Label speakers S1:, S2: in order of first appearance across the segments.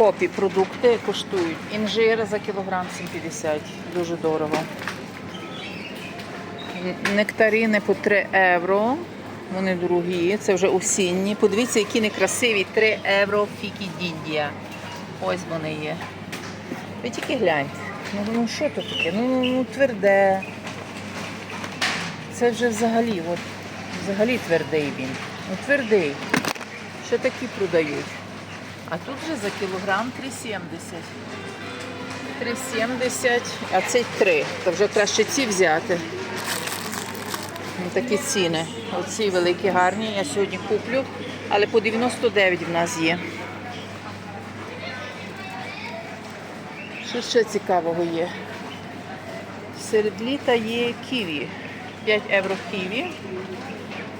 S1: копі продукти коштують. Інжир за кілограм 7,50. Дуже дорого. Нектарини по 3 євро. Вони дорогі, це вже осінні. Подивіться, які некрасиві 3 євро фікі діндія. Ось вони є. Ви тільки гляньте. Ну, ну що то таке? Ну, ну, ну тверде. Це вже взагалі, от, взагалі твердий він. Ну твердий. Що такі продають? А тут вже за кілограм 3,70. 3,70, а цей 3. То вже краще ці взяти. Ну, такі ціни. Оці великі гарні. Я сьогодні куплю, але по 99 в нас є. Що ще цікавого є? Серед літа є ківі. 5 євро ківі.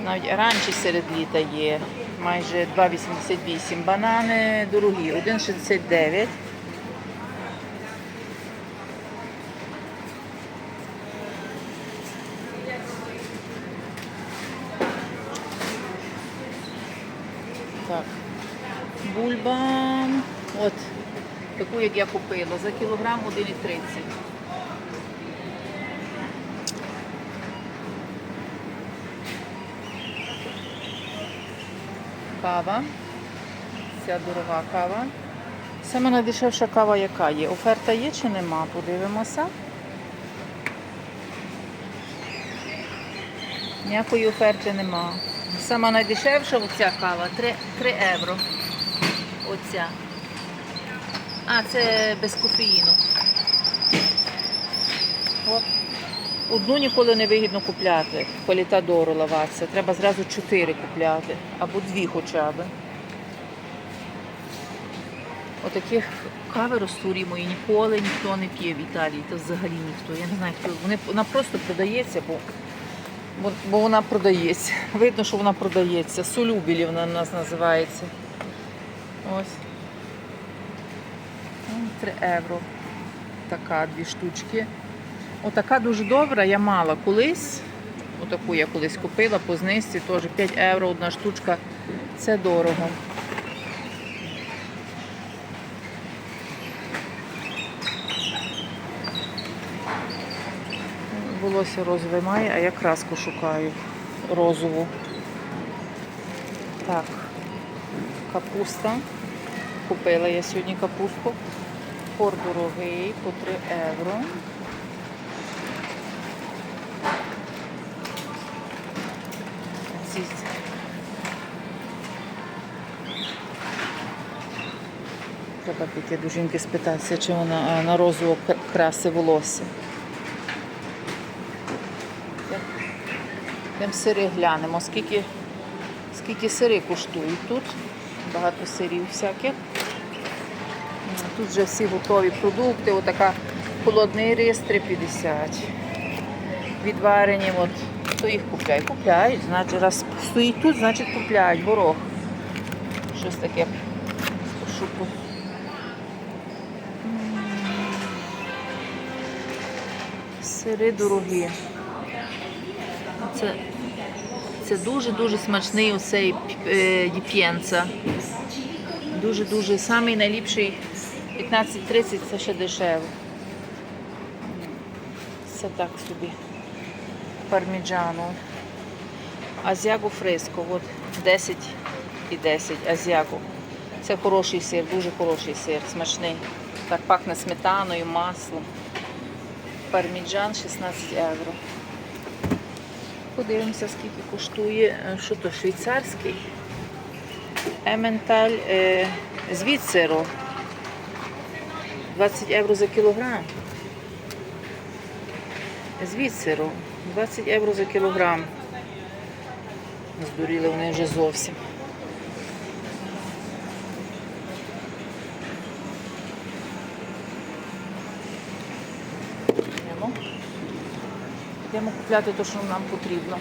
S1: Навіть оранжі серед літа є майже 2,88. Банани дорогі, 1,69. Так. Бульба. От. Таку, як я купила, за кілограм 1,30. Кава. Ця дорога кава. Саме найдешевша кава яка є? Оферта є чи нема? Подивимося. Ніякої оферти нема. Сама найдешевша оця кава 3, 3 євро. Оця. А, це без кофеїну. Одну ніколи не вигідно купляти. Політадору лаватися. Треба зразу чотири купляти. Або дві хоча б. Отаких кави розтворімої ніколи ніхто не п'є в Італії. Та взагалі ніхто. Я не знаю, хто. Вони, вона просто продається, бо, бо, бо вона продається. Видно, що вона продається. Солюбілі вона у нас називається. Ось. 3 євро. Така, дві штучки. Отака дуже добра, я мала колись. Отаку я колись купила по знижці, теж 5 євро одна штучка. Це дорого. Волосся розове має, а я краску шукаю розову. Так, капуста. Купила я сьогодні капусту. Пор дорогий по 3 євро. Треба піти до жінки спитатися, чи вона на кр- краси волосся. Йдемо сири глянемо, скільки, скільки сири коштують тут. Багато сирів всяких. Тут вже всі готові продукти. Отака холодний рис 3,50. Відварені, от, хто їх купляє? Купляють, значить, раз стоїть тут, значить купляють. Горох. Щось таке пошуку. Сири дорогі. Це, це дуже-дуже смачний оцей е, діп'єнца. Дуже-дуже самий найліпший 15-30 це ще дешево. Це так собі. Парміджано. Азіаго фреско, от 10 і 10 азіаго. Це хороший сир, дуже хороший сир, смачний. Так пахне сметаною, маслом. Парміджан 16 євро. Подивимося, скільки коштує. е, Що то, швейцарський? Ементаль е, з відсиру. 20 євро за кілограм. З відсиру. 20 євро за кілограм. Здуріли вони вже зовсім. Йдемо. Йдемо купляти те, що нам потрібно.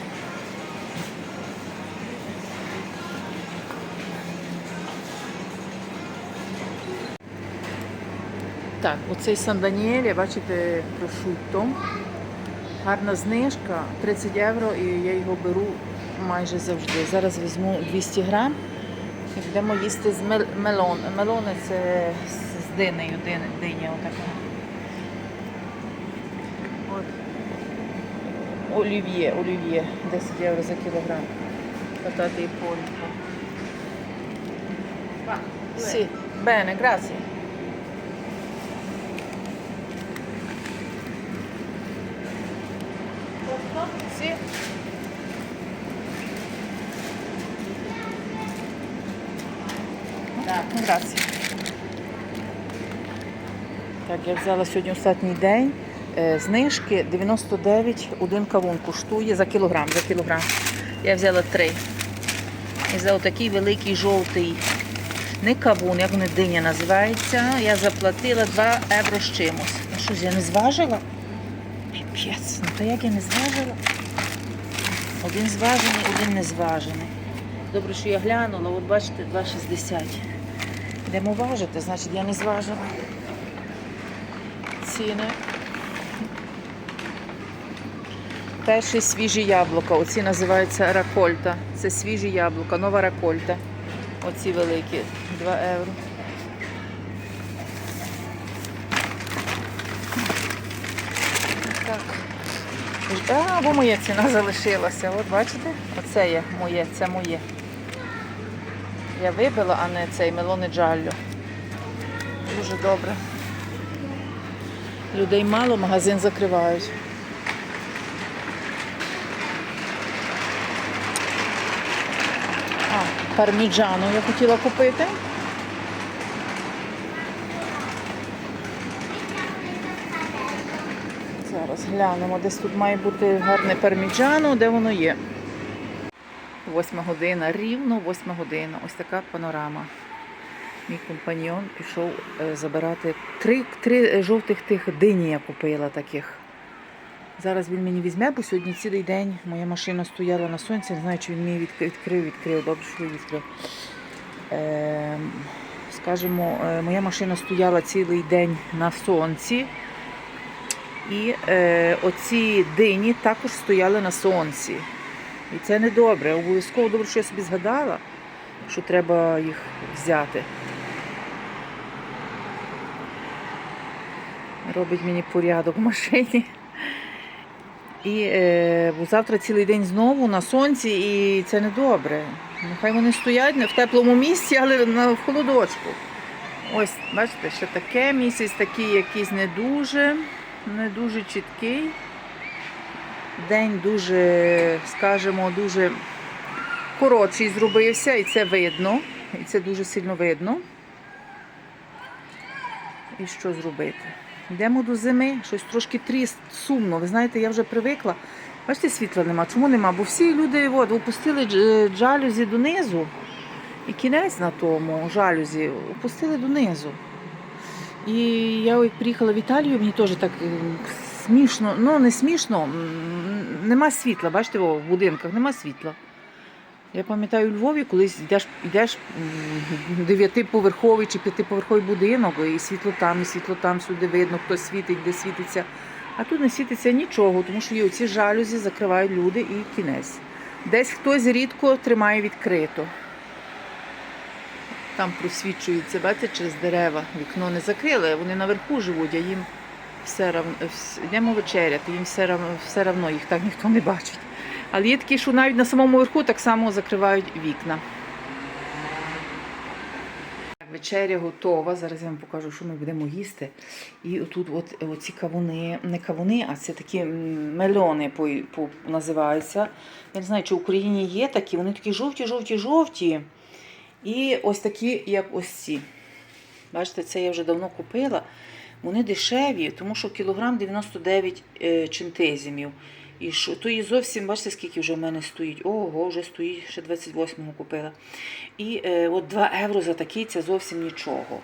S1: Так, оцей Сан-Даніель, бачите, прошутто. Гарна знижка, 30 євро, і я його беру майже завжди. Зараз візьму 200 грам Йдемо їсти з мел- мелон. Мелони це з динею, дин, диня отака. Олів'є, олів'є, 10 євро за кілограм. Патати і полька. Sì, bene, grazie. Sì. Так, grazie. Так, я взяла сьогодні останній день. Е, Знижки 99 один кавун коштує за кілограм. За кілограм. Я взяла три. І за отакий великий жовтий не кавун, як вони диня називається. Я заплатила 2 євро з чимось. Ну що ж, я не зважила? Піпець, ну то як я не зважила? Один зважений, один не зважений. Добре, що я глянула, от бачите, 2,60. Йдемо важити, значить я не зважила. Ціни. Перші свіжі яблука. Оці називаються ракольта. Це свіжі яблука, нова ракольта. Оці великі 2 євро. Так. А, бо моя ціна залишилася. От бачите? Оце є моє, це моє. Я вибила, а не цей мелони джалло. Дуже добре. Людей мало, магазин закривають. А, парміджану я хотіла купити. Зараз глянемо, десь тут має бути гарне парміджану, де воно є. Восьма година, рівно восьма година. Ось така панорама. Мій компаньйон пішов е, забирати три, три жовтих тих дині я купила таких. Зараз він мені візьме, бо сьогодні цілий день моя машина стояла на сонці, не знаю, чи він мені відкрив, відкрив, добре, що відкрив. Е, скажімо, моя машина стояла цілий день на сонці. І е, оці дині також стояли на сонці. І це не добре. Обов'язково добре, що я собі згадала, що треба їх взяти. Робить мені порядок в машині. І е, бо завтра цілий день знову на сонці, і це не добре. Нехай вони стоять не в теплому місці, але в холодочку. Ось, бачите, ще таке місяць такий якийсь не дуже, не дуже чіткий. День дуже, скажімо, дуже коротший зробився, і це видно. І це дуже сильно видно. І що зробити? Йдемо до зими, щось трошки тріст, сумно. Ви знаєте, я вже привикла. Бачите, світла нема. Чому нема? Бо всі люди от, опустили дж- джалюзі донизу. І кінець на тому жалюзі опустили донизу. І я як приїхала в Італію, мені теж так е, смішно, ну не смішно, нема світла, бачите, в будинках нема світла. Я пам'ятаю у Львові, колись йдеш, йдеш дев'ятиповерховий чи п'ятиповерховий будинок, і світло там, і світло там, сюди видно, хто світить, де світиться. А тут не світиться нічого, тому що є оці жалюзі, закривають люди і кінець. Десь хтось рідко тримає відкрито. Там просвічується, бачите, через дерева. Вікно не закрили, вони наверху живуть, а їм все равно, йдемо вечеряти, їм все равно, все равно, їх так ніхто не бачить. Але є такі, що навіть на самому верху так само закривають вікна. Вечеря готова. Зараз я вам покажу, що ми будемо їсти. І отут от, оці кавуни, не кавуни, а це такі мельони по, по, називаються. Я не знаю, чи в Україні є такі, вони такі жовті, жовті, жовті. І ось такі, як ось ці. Бачите, це я вже давно купила. Вони дешеві, тому що кілограм 99 е, чентезімів. І що, то і зовсім, бачите, скільки вже в мене стоїть. Ого, вже стоїть, ще 28-го купила. І е, от 2 євро за такий це зовсім нічого.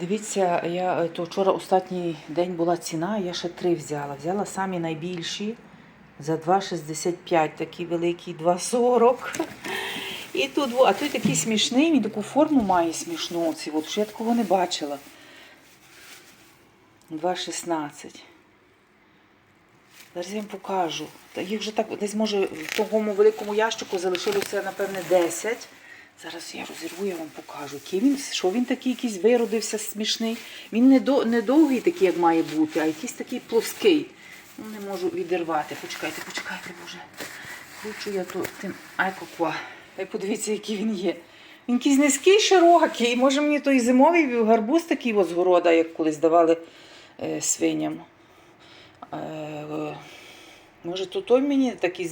S1: Дивіться, я е, то вчора останній день була ціна, я ще три взяла. Взяла самі найбільші за 2,65, такі великі 2,40. І тут, а той такий смішний, він таку форму має смішну. Оці, от, що я такого не бачила. 2,16. Зараз я вам покажу. Їх вже так десь може в тому великому ящику залишилося, напевне, 10. Зараз я розірву, я вам покажу. Який він, що він такий якийсь виродився смішний. Він не, до, не довгий такий, як має бути, а якийсь такий плоский. Ну, не можу відірвати. Почекайте, почекайте, боже. Кручу я то тим. Ай, коква. Ай, подивіться, який він є. Він якийсь низький, широкий. Може мені той зимовий гарбуз такий з города, як колись давали е, свиням. Е, е, може, то той мені такий,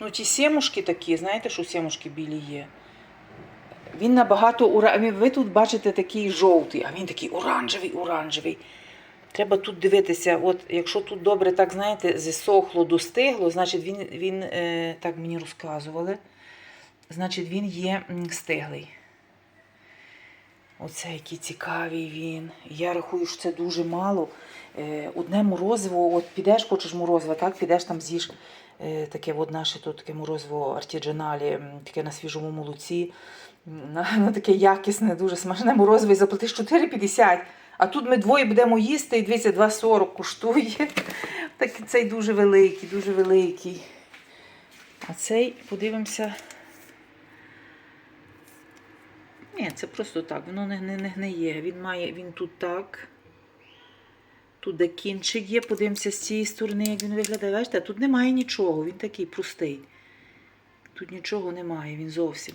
S1: ну ті сімушки такі, знаєте, що сімушки білі є. Він набагато ура... Ви тут бачите такий жовтий, а він такий оранжевий, оранжевий. Треба тут дивитися, от якщо тут добре, так знаєте, зісохло, достигло, значить він, він е, так мені розказували, значить він є стиглий. Оце який цікавий він. Я рахую, що це дуже мало. Е, одне морозиво, от підеш, хочеш морозиво, так, підеш там з'їш е, таке от наше тут таке морозиво артіджаналі, таке на свіжому молоці, на, на таке якісне, дуже смачне морозиво і заплатиш 4,50. А тут ми двоє будемо їсти, і дивіться, 2,40 коштує. Так цей дуже великий, дуже великий. А цей, подивимося. Ні, це просто так, воно не гниє. Він має, він тут так. Тут де кінчик є, подивимося з цієї сторони, як він виглядає. Бачите, тут немає нічого, він такий простий. Тут нічого немає, він зовсім.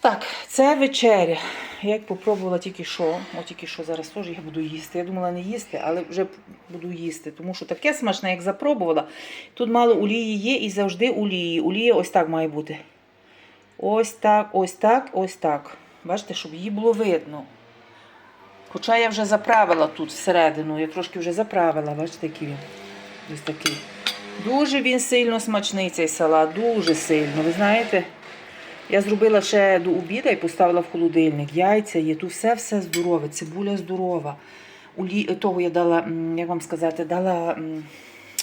S1: Так, це вечеря. Я як попробувала тільки що, от тільки що зараз теж я буду їсти. Я думала не їсти, але вже буду їсти, тому що таке смачне, як запробувала. Тут мало олії є і завжди олії. Олія ось так має бути. Ось так, ось так, ось так. Бачите, щоб її було видно. Хоча я вже заправила тут всередину, я трошки вже заправила, бачите, який він. Ось такий. Дуже він сильно смачний цей салат, дуже сильно. Ви знаєте, я зробила ще до обіду і поставила в холодильник. Яйця є, тут все-все здорове, цибуля здорова. Улі... Того я дала, як вам сказати, дала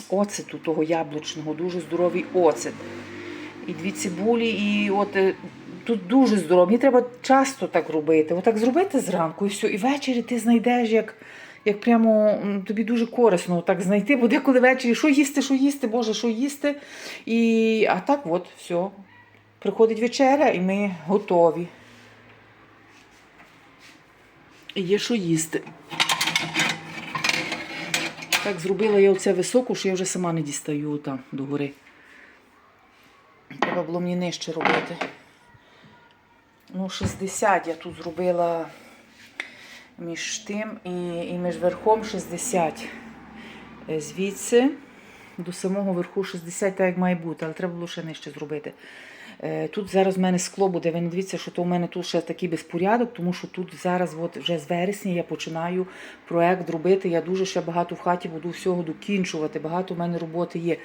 S1: оцету того яблучного, дуже здоровий оцет. І дві цибулі, і от е, тут дуже здорово. Мені треба часто так робити. Отак зробити зранку і все. І ввечері ти знайдеш, як, як прямо тобі дуже корисно так знайти, бо деколи ввечері що їсти, що їсти, Боже, що їсти. І, а так от, все. Приходить вечеря, і ми готові. І є що їсти. Так, зробила я оце високу, що я вже сама не дістаю там до гори. Треба було мені нижче робити. Ну, 60 я тут зробила між тим і, і між верхом 60. Е, Звідси до самого верху 60, так як має бути, але треба було ще нижче зробити. Е, Тут зараз в мене скло буде. Ви не дивіться, що то у мене тут ще такий безпорядок, тому що тут зараз, от вже з вересня, я починаю проект робити. Я дуже ще багато в хаті буду всього докінчувати. Багато в мене роботи є.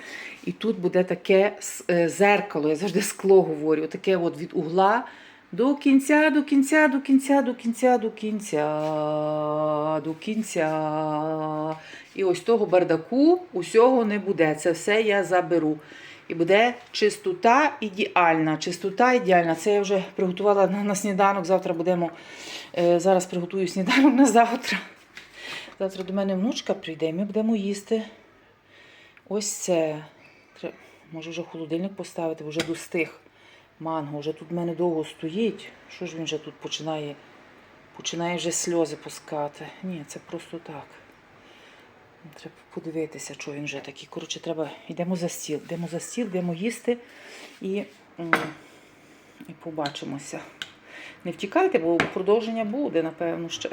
S1: І тут буде таке е, зеркало, я завжди скло говорю, таке от від угла. До кінця, до кінця, до кінця, до кінця, до кінця, до кінця. І ось того бардаку усього не буде. Це все я заберу. І буде чистота ідеальна. Чистота ідеальна. Це я вже приготувала на, сніданок. Завтра будемо. Е, зараз приготую сніданок на завтра. Завтра до мене внучка прийде, і ми будемо їсти. Ось це. Може вже холодильник поставити, бо вже достиг манго. Вже тут в мене довго стоїть. Що ж він вже тут починає? Починає вже сльози пускати. Ні, це просто так. Треба подивитися, що він вже такий. Коротше, треба. Йдемо за стіл. Йдемо за стіл, йдемо їсти і, і побачимося. Не втікайте, бо продовження буде, напевно, ще.